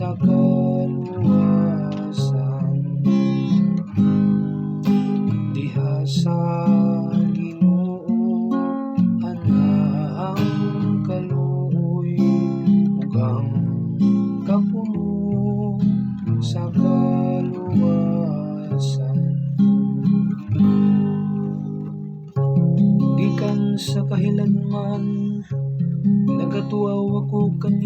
sa kaluwasan diha sa Ginoo ana ang kaluoy ug ang kapulo sa kaluwasan. Gikan sa kahilanman nagatuaw ako kan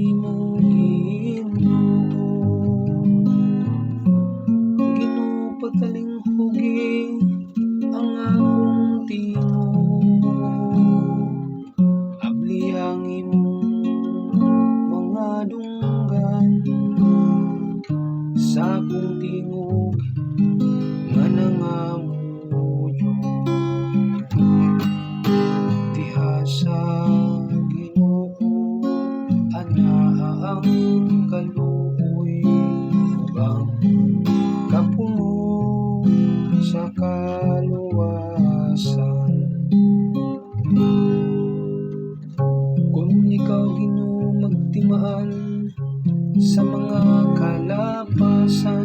sa akong tingog kalapasan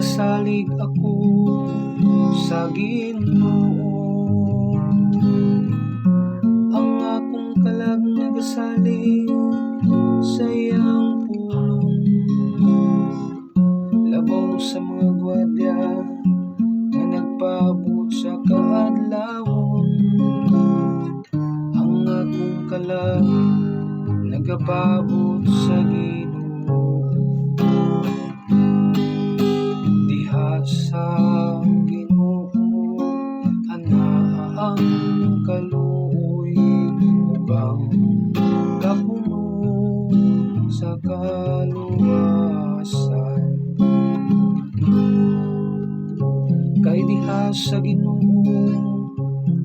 nagasalig ako sa Ginoo. Ang akong kalag nagasalig sa iyang pulong. Labaw sa mga gwardiya nga nagpaabot sa kaadlawon ang akong kalag nagapabot sa Ginoo diha sa Ginoo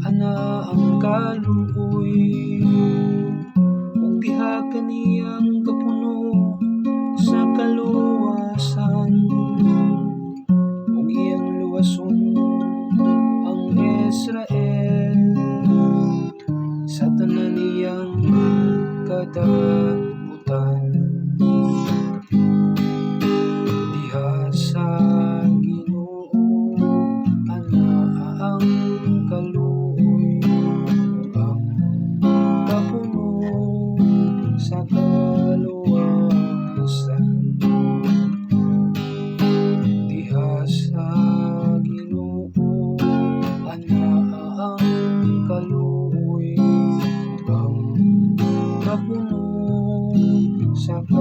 ana ang kaluoy. Ug diha kaniyang kapuno sa kaluwasan. Ug iyang luwason ang Israel. Sa tanan niyang kadabutan ug